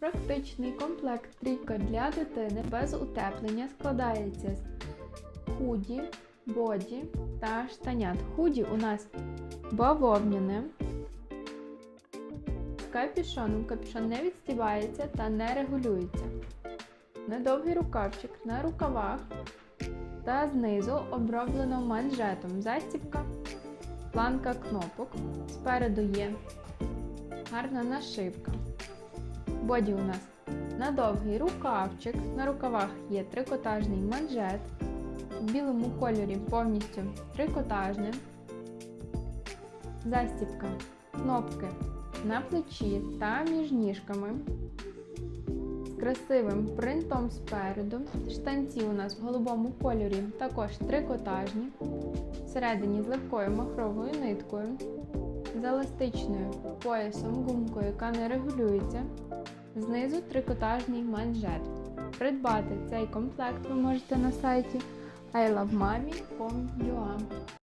Практичний комплект трійка для дитини без утеплення складається з худі, боді та штанят. Худі у нас бавовняне. З капюшоном капюшон не відстібається та не регулюється. Недовгий рукавчик на рукавах та знизу оброблено манжетом. Застібка, планка кнопок. Спереду є гарна нашивка. Боді у нас на довгий рукавчик. На рукавах є трикотажний манжет. В білому кольорі повністю трикотажне. Застібка, кнопки на плечі та між ніжками. Красивим принтом спереду. Штанці у нас в голубому кольорі також трикотажні. Всередині з легкою махровою ниткою. З еластичною поясом гумкою, яка не регулюється. Знизу трикотажний манжет. Придбати цей комплект ви можете на сайті ilovemami.com.ua